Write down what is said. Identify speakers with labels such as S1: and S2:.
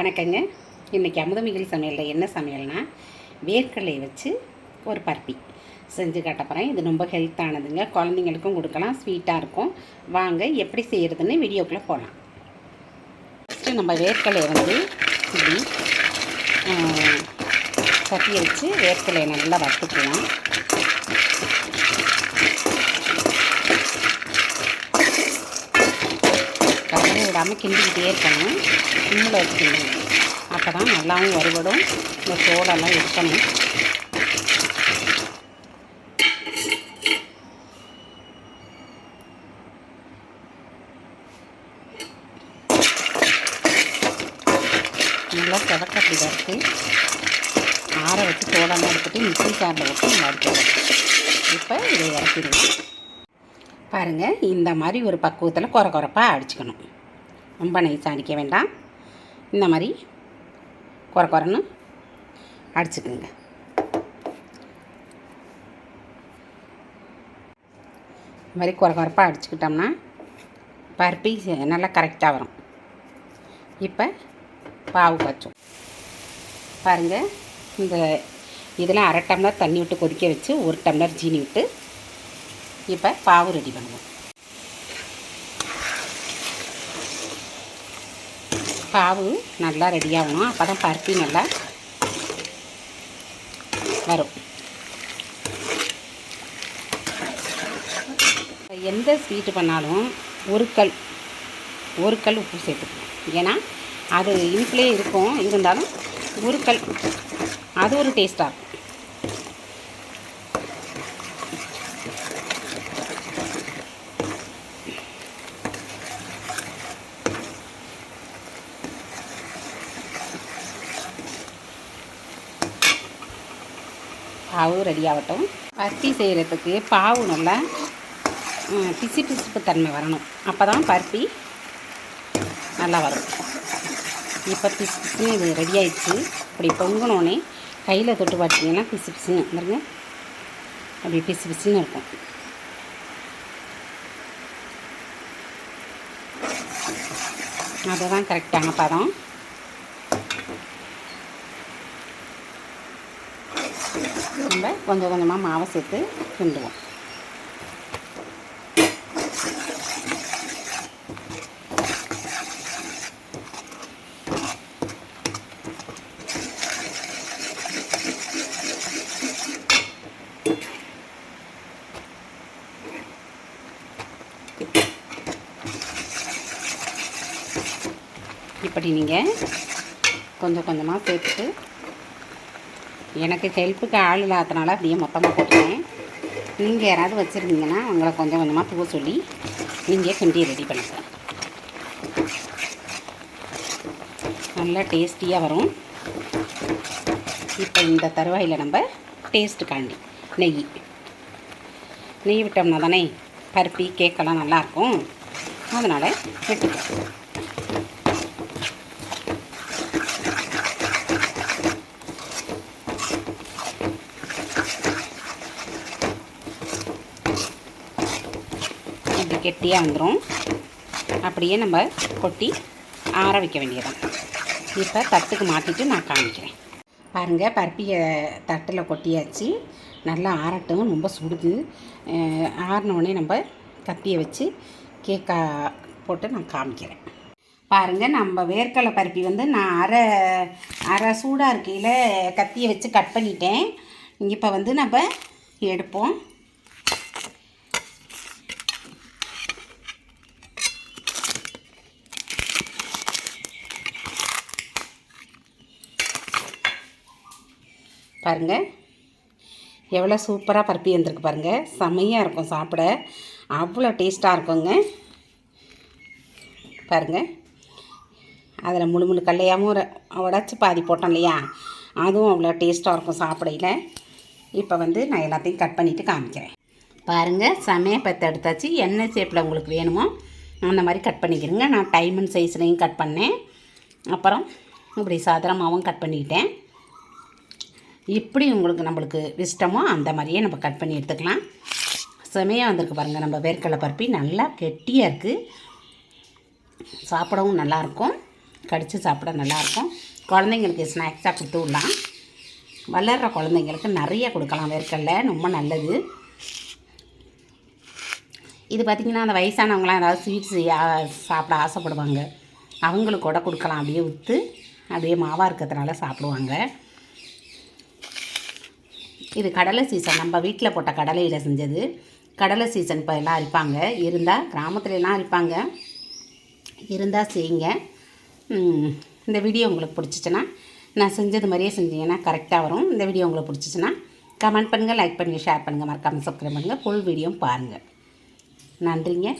S1: வணக்கங்க. இன்றைக்கி அமுதமிகள் சமையலில் என்ன சமையல்னா வேர்க்கடலையை வச்சு ஒரு பருப்பி செஞ்சு காட்ட போகிறேன் இது ரொம்ப ஹெல்த்தானதுங்க. குழந்தைங்களுக்கும் கொடுக்கலாம் ஸ்வீட்டாக இருக்கும். வாங்க எப்படி செய்கிறதுன்னு வீடியோக்குள்ளே போகலாம் ஃபஸ்ட்டு நம்ம வேர்க்கடலையை வந்து இப்படி சட்டியை வச்சு வேர்க்கடலையை நல்லா வறுத்துக்கலாம். கலரை விடாமல் கிண்டிக்கிட்டே இருக்கணும். சிம்மில் வச்சுக்கணும். அப்போ தான் நல்லாவும் வறுபடும். இந்த சோளெல்லாம் இருக்கணும். நல்லா கிடக்க அப்படி வறுத்து ஆற வச்சு தோடெல்லாம் எடுத்துகிட்டு மிக்சி காரில் வச்சு வறுத்துக்கலாம் இப்போ இதை இறக்கிடுவோம் பாருங்கள் இந்த மாதிரி ஒரு பக்குவத்தில் குறை குறைப்பாக அடிச்சுக்கணும். ரொம்ப நைஸாக அடிக்க வேண்டாம். இந்த மாதிரி குறை குறைன்னு அடிச்சுக்குங்க. இந்த மாதிரி குறை குறைப்பாக அடிச்சுக்கிட்டோம்னா பருப்பி நல்லா கரெக்டாக வரும். இப்போ பாவு காய்ச்சும் பாருங்கள் இந்த இதெல்லாம் அரை டம்ளர் தண்ணி விட்டு கொதிக்க வச்சு ஒரு டம்ளர் ஜீனி விட்டு இப்போ பாவு ரெடி பண்ணுவோம். பாவு நல்லா ரெடி ஆகணும். அப்போ தான் பருப்பி நல்லா வரும். எந்த ஸ்வீட்டு பண்ணாலும் ஒரு கல் ஒரு கல் உப்பு சேர்த்துக்கணும். ஏன்னா அது இனிப்புலேயே இருக்கும். இருந்தாலும் ஒரு கல் அது ஒரு டேஸ்ட்டாக இருக்கும். பாவு ரெடி ஆகட்டும் பருத்தி செய்கிறதுக்கு பாவு நல்லா பிசு பிசுப்பு தன்மை வரணும். அப்போ தான் பருத்தி நல்லா வரும். இப்போ பிசு பிசுன்னு இது ரெடி ஆயிடுச்சு. இப்படி பொங்கினோடனே கையில் தொட்டு பார்த்தீங்கன்னா பிசு பிசுன்னு வந்துருங்க அப்படி பிசு பிசுன்னு இருக்கும். அதுதான் கரெக்டான பதம். நம்ம கொஞ்சம் கொஞ்சமாக மாவை சேர்த்து கிண்டுவோம். இப்படி நீங்கள் கொஞ்சம் கொஞ்சமாக சேர்த்துட்டு எனக்கு ஹெல்ப்புக்கு ஆள் இல்லாதனால அப்படியே மொத்தமாக போட்டுருக்கேன் நீங்கள் யாராவது வச்சுருந்தீங்கன்னா உங்களை கொஞ்சம் கொஞ்சமாக தூவ சொல்லி நீங்கள் கிண்டி ரெடி பண்ணிக்கலாம் நல்லா டேஸ்டியாக வரும். இப்போ இந்த தருவாயில் நம்ம டேஸ்ட்டு காண்டி நெய். நெய் விட்டோம்னா தானே பருப்பி கேக்கெல்லாம் நல்லாயிருக்கும் அதனால் விட்டுக்கலாம். கெட்டியாக வந்துடும் அப்படியே நம்ம கொட்டி ஆற வைக்க வேண்டியதான் இப்போ தட்டுக்கு மாற்றிட்டு நான் காமிக்கிறேன். பாருங்கள் பருப்பியை தட்டில் கொட்டியாச்சு. நல்லா ஆறட்டும் ரொம்ப சுடுது. ஆறினோடனே நம்ம கத்தியை வச்சு கேக்கா போட்டு நான் காமிக்கிறேன். பாருங்கள் நம்ம வேர்க்கடலை பருப்பி வந்து நான் அரை அரை சூடாக இருக்கையில் கத்தியை வச்சு கட் பண்ணிட்டேன். இப்போ வந்து நம்ம எடுப்போம். பாருங்கள் எவ்வளோ சூப்பராக பருப்பி வந்திருக்கு பாருங்கள் செமையாக இருக்கும் சாப்பிட. அவ்வளோ டேஸ்ட்டாக இருக்குங்க. பாருங்கள் அதில் முழு முழு கல்லையாகவும் உடச்சி பாதி போட்டோம் இல்லையா? அதுவும் அவ்வளோ டேஸ்ட்டாக இருக்கும் சாப்பிடையில். இப்போ வந்து நான் எல்லாத்தையும் கட் பண்ணிவிட்டு காமிக்கிறேன். பாருங்கள் செமையாக பத்து எடுத்தாச்சு. என்ன ஷேப்பில் உங்களுக்கு வேணுமோ அந்த மாதிரி கட் பண்ணிக்கிறேங்க. நான் டைமண்ட் சைஸ்லையும் கட் பண்ணேன். அப்புறம் இப்படி சாதாரணமாகவும் கட் பண்ணிக்கிட்டேன் எப்படி உங்களுக்கு நம்மளுக்கு இஷ்டமோ அந்த மாதிரியே நம்ம கட் பண்ணி எடுத்துக்கலாம். செமையாக வந்திருக்கு பாருங்கள் நம்ம வேர்க்கடலை பருப்பி நல்லா கெட்டியாக இருக்குது சாப்பிடவும் நல்லாயிருக்கும் கடித்து சாப்பிட நல்லாயிருக்கும் குழந்தைங்களுக்கு ஸ்நாக்ஸாக கொடுத்து விடலாம். வளர்கிற குழந்தைங்களுக்கு நிறைய கொடுக்கலாம் வேர்க்கடலை. ரொம்ப நல்லது. இது பார்த்திங்கன்னா அந்த வயசானவங்களாம் ஏதாவது ஸ்வீட்ஸ் சாப்பிட ஆசைப்படுவாங்க. அவங்களுக்கு கூட கொடுக்கலாம். அப்படியே விற்று அப்படியே மாவாக இருக்கிறதுனால சாப்பிடுவாங்க. இது கடலை சீசன். நம்ம வீட்டில் போட்ட கடலையில் செஞ்சது. கடலை சீசன் இப்போ எல்லாம் அரிப்பாங்க. இருந்தால் கிராமத்துலலாம் அரிப்பாங்க. இருந்தால் செய்யுங்க. இந்த வீடியோ உங்களுக்கு பிடிச்சிச்சின்னா நான் செஞ்சது மாதிரியே செஞ்சீங்கன்னா கரெக்டாக வரும். இந்த வீடியோ உங்களுக்கு பிடிச்சிச்சின்னா கமெண்ட் பண்ணுங்கள் லைக் பண்ணுங்கள் ஷேர் பண்ணுங்கள் மறக்காமல் சப்ஸ்கிரைப் பண்ணுங்கள் ஃபுல் வீடியோ பாருங்கள் நன்றிங்க.